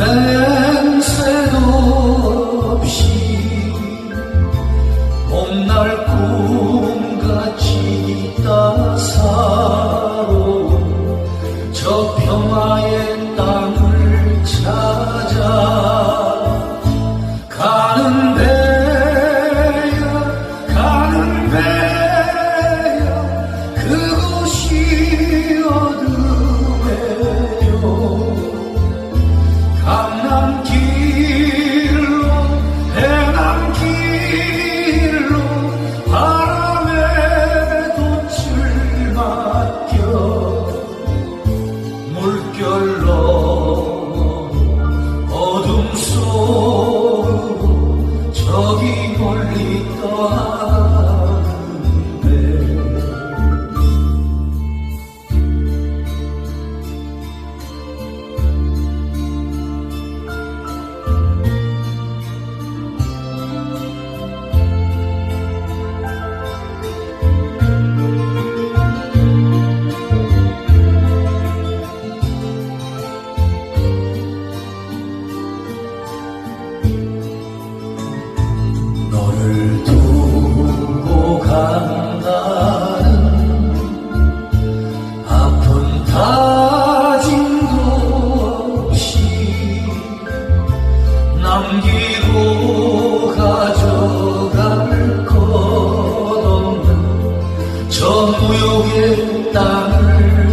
냄새도 없이 봄날 꿈같이 따사로 저 평화의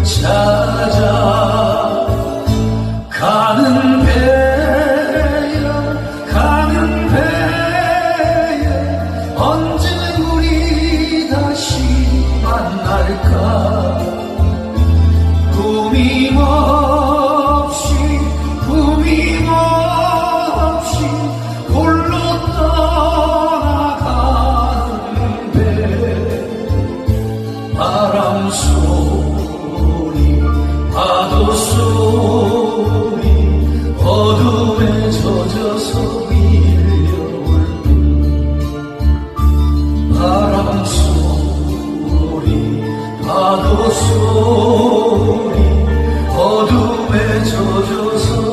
찾아가는 배, 가는 배에 언제 우리 다시 만날까? 꿈이 없이 꿈이 없이 홀로 떠나가는 배. 바람 속 소리 어둠에 젖어서 밀려올 바람 소리 파도 소리 어둠에 젖어서